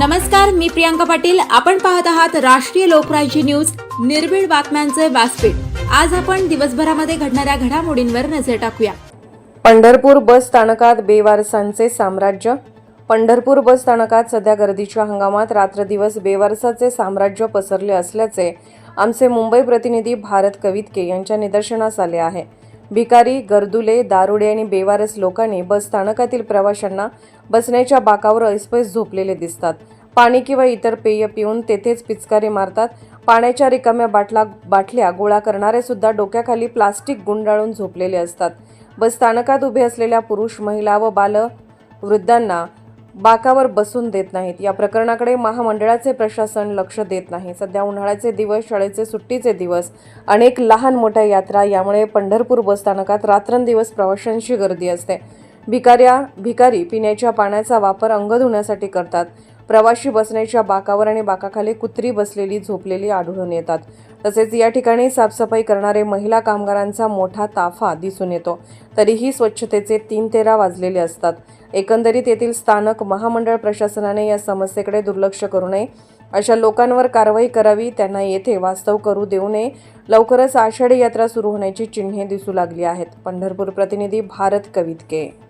नमस्कार मी प्रियांका पाटील. आपण पाहत आहात राष्ट्रीय लोकराज्य न्यूज निर्भीड बातम्यांचे व्यासपीठ. आज आपण दिवसभरामध्ये घडणाऱ्या घडामोडींवर नजर टाकूया. पंढरपूर बस स्थानकात बेवारसांचे साम्राज्य. पंढरपूर बस स्थानकात सध्या गर्दीच्या हंगामात रात्रदिवस बेवारसाचे साम्राज्य पसरले असल्याचे आमचे मुंबई प्रतिनिधी भारत कवितके यांच्या निदर्शनास आले आहे. भिकारी गर्दुले दारुडे आणि बेवारस लोकांनी बस स्थानकातील प्रवाशांना बसण्याच्या बाकावर ऐसपैस झोपलेले दिसतात. पाणी किंवा इतर पेय पिऊन तेथेच पिचकारी मारतात. पाण्याच्या रिकाम्या बाटला बाटल्या गोळा करणारे सुद्धा डोक्याखाली प्लास्टिक गुंडाळून झोपलेले असतात. बस स्थानकात उभे असलेल्या पुरुष महिला व बाल वृद्धांना बाकावर बसून देत नाहीत. या प्रकरणाकडे महामंडळाचे प्रशासन लक्ष देत नाही. सध्या उन्हाळ्याचे दिवस शाळेचे सुट्टीचे दिवस अनेक लहान मोठ्या यात्रा यामुळे पंढरपूर बस स्थानकात रात्रंदिवस प्रवाशांची गर्दी असते. भिकाऱ्या भिकारी पिण्याच्या पाण्याचा वापर अंग धुण्यासाठी करतात. प्रवाशी बसण्याच्या बाकावर आणि बाकाखाली कुत्री बसलेली झोपलेली आढळून येतात. तसेच या ठिकाणी साफसफाई करणारे महिला कामगारांचा मोठा ताफा दिसून येतो. तरीही स्वच्छतेचे तीन तेरा वाजलेले असतात. एकंदरीत येथील स्थानक महामंडळ प्रशासनाने या समस्येकडे दुर्लक्ष करू नये. अशा लोकांवर कारवाई करावी त्यांना येथे वास्तव करू देऊ नये. लवकरच आषाढी यात्रा सुरू होण्याची चिन्हे दिसू लागली आहेत. पंढरपूर प्रतिनिधी भारत कवितके.